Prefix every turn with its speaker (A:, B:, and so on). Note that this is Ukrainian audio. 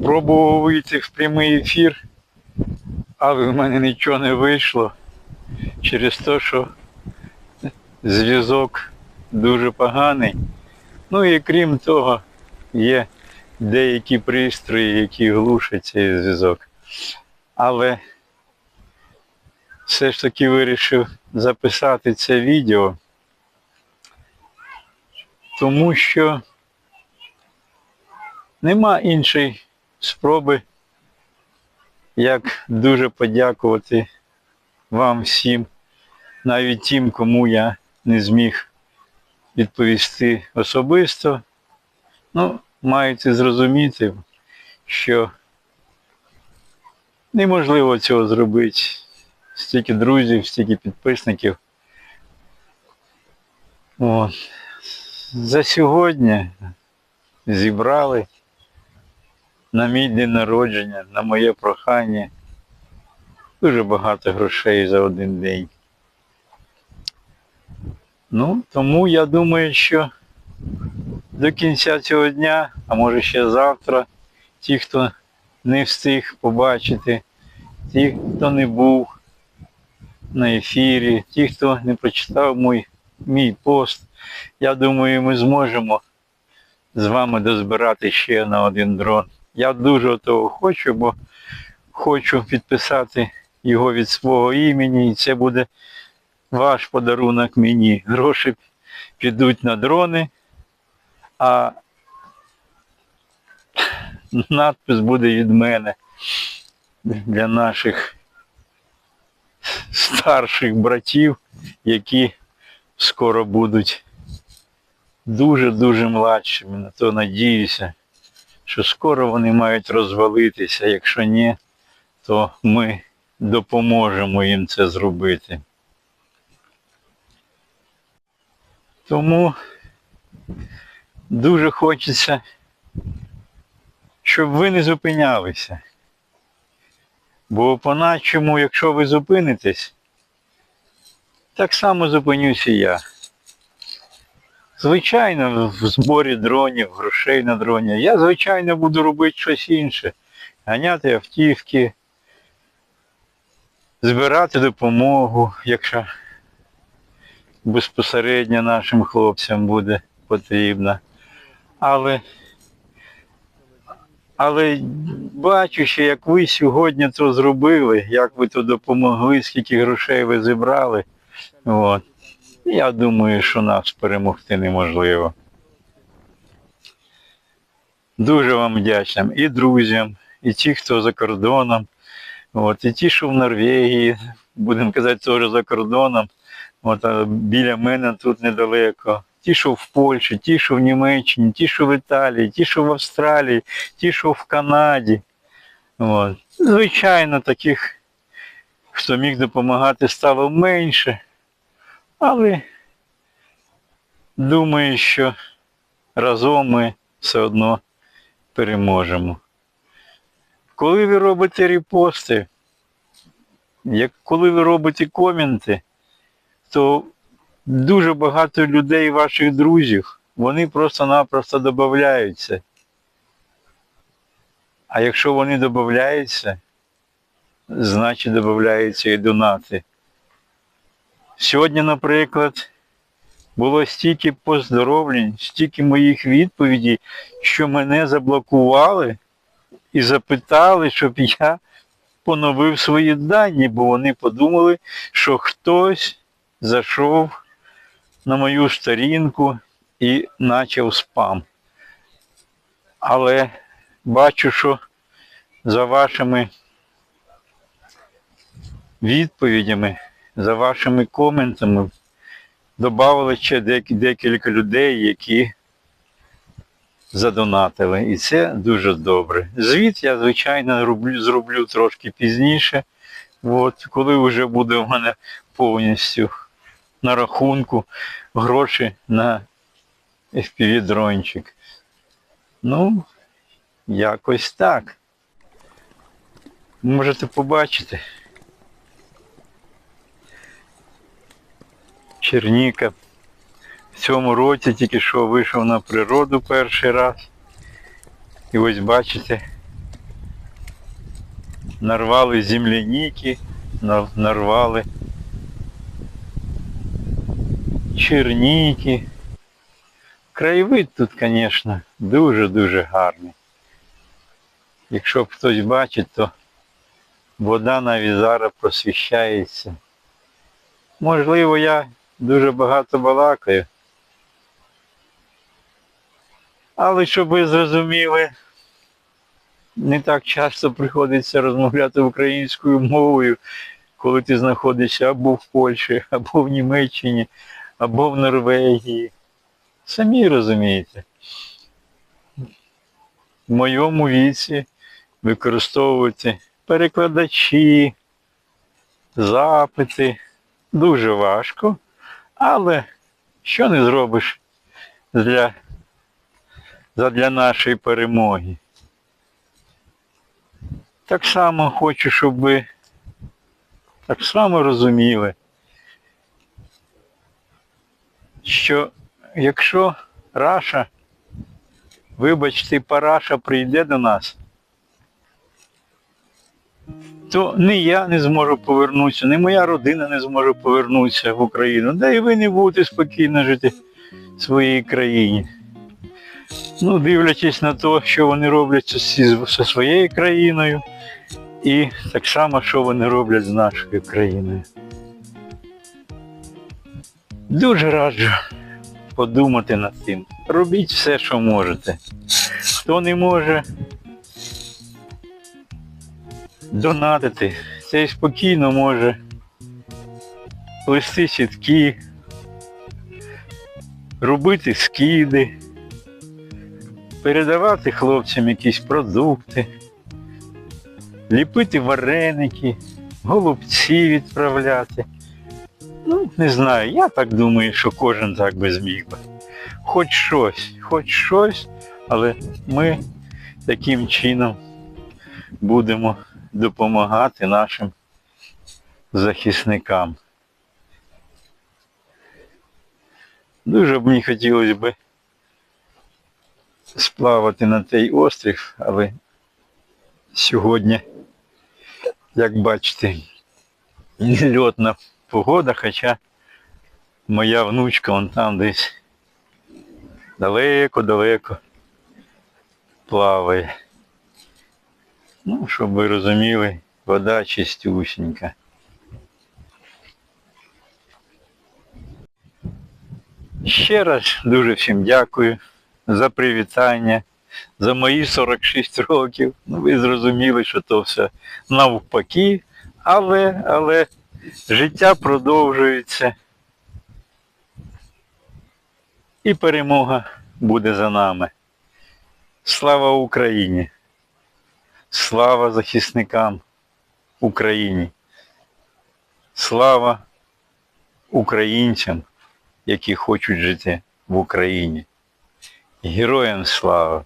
A: Спробував вийти в прямий ефір, але в мене нічого не вийшло через те, що зв'язок дуже поганий. Ну і крім того, є деякі пристрої, які глушать цей зв'язок. Але все ж таки вирішив записати це відео, тому що нема іншої спроби, як дуже подякувати вам всім, навіть тим, кому я не зміг відповісти особисто. Ну, маєте зрозуміти, що неможливо цього зробити. Стільки друзів, стільки підписників. От. За сьогодні зібрали на мій день народження, на моє прохання дуже багато грошей за один день. Ну, тому я думаю, що до кінця цього дня, а може ще завтра, ті, хто не встиг побачити, ті, хто не був на ефірі, ті, хто не прочитав мій, мій пост, я думаю, ми зможемо з вами дозбирати ще на один дрон. Я дуже того хочу, бо хочу підписати його від свого імені, і це буде ваш подарунок мені. Гроші підуть на дрони, а надпис буде від мене для наших старших братів, які скоро будуть дуже-дуже младшими. На то надіюся, що скоро вони мають розвалитися. Якщо ні, то ми допоможемо їм це зробити. Тому дуже хочеться, щоб ви не зупинялися. Бо по-начому, якщо ви зупинитесь, так само зупинюся я. Звичайно, в зборі дронів, грошей на дроні. Я, звичайно, буду робити щось інше. Ганяти автівки, збирати допомогу, якщо безпосередньо нашим хлопцям буде потрібна. Але, але бачучи, як ви сьогодні це зробили, як ви то допомогли, скільки грошей ви зібрали, от, я думаю, що нас перемогти неможливо. Дуже вам вдячним і друзям, і ті, хто за кордоном, от, і ті, що в Норвегії, будемо казати, теж за кордоном. От, біля мене тут недалеко. Ті, що в Польщі, ті, що в Німеччині, ті, що в Італії, ті, що в Австралії, ті, що в Канаді. От. Звичайно, таких, хто міг допомагати, стало менше. Але думаю, що разом ми все одно переможемо. Коли ви робите репости, як коли ви робите коменти, то дуже багато людей, ваших друзів, вони просто-напросто додаються. А якщо вони додаються, значить додаються і донати. Сьогодні, наприклад, було стільки поздоровлень, стільки моїх відповідей, що мене заблокували і запитали, щоб я поновив свої дані, бо вони подумали, що хтось зайшов на мою сторінку і почав спам. Але бачу, що за вашими відповідями, за вашими коментами додали ще дек- декілька людей, які задонатили. І це дуже добре. Звіт я, звичайно, роблю, зроблю трошки пізніше, от, коли вже буде в мене повністю на рахунку гроші на FPV-дрончик. Ну, якось так. Можете побачити. Черніка. В цьому році тільки що вийшов на природу перший раз. І ось бачите, нарвали земляніки, нарвали черніки. Краєвид тут, звісно, дуже-дуже гарний. Якщо б хтось бачить, то вода навіть зараз просвіщається. Можливо, я дуже багато балакаю. Але щоб ви зрозуміли, не так часто приходиться розмовляти українською мовою, коли ти знаходишся або в Польщі, або в Німеччині, або в Норвегії. Самі розумієте. В моєму віці використовувати перекладачі, запити. Дуже важко, але що не зробиш для, задля нашої перемоги. Так само хочу, щоб ви так само розуміли, що якщо Раша, вибачте, параша прийде до нас, то ні я не зможу повернутися, ні моя родина не зможе повернутися в Україну, да і ви не будете спокійно жити в своїй країні. Ну, дивлячись на те, що вони роблять зі своєю країною, і так само, що вони роблять з нашою країною. Дуже раджу подумати над цим. Робіть все, що можете. Хто не може донатити, цей спокійно може. Плести сітки, робити скиди, передавати хлопцям якісь продукти, ліпити вареники, голубці відправляти. Ну, не знаю, я так думаю, що кожен так би зміг би. Хоч щось, хоч щось, але ми таким чином будемо допомагати нашим захисникам. Дуже б мені хотілося б сплавати на той острів, але сьогодні, як бачите, нельотна погода, хоча моя внучка вон там десь далеко-далеко плаває. Ну, щоб ви розуміли, вода чистюсінька. Ще раз дуже всім дякую за привітання, за мої 46 років. Ну, ви зрозуміли, що то все навпаки, але, але життя продовжується. І перемога буде за нами. Слава Україні! Слава захисникам Україні! Слава українцям, які хочуть жити в Україні! Героям слава!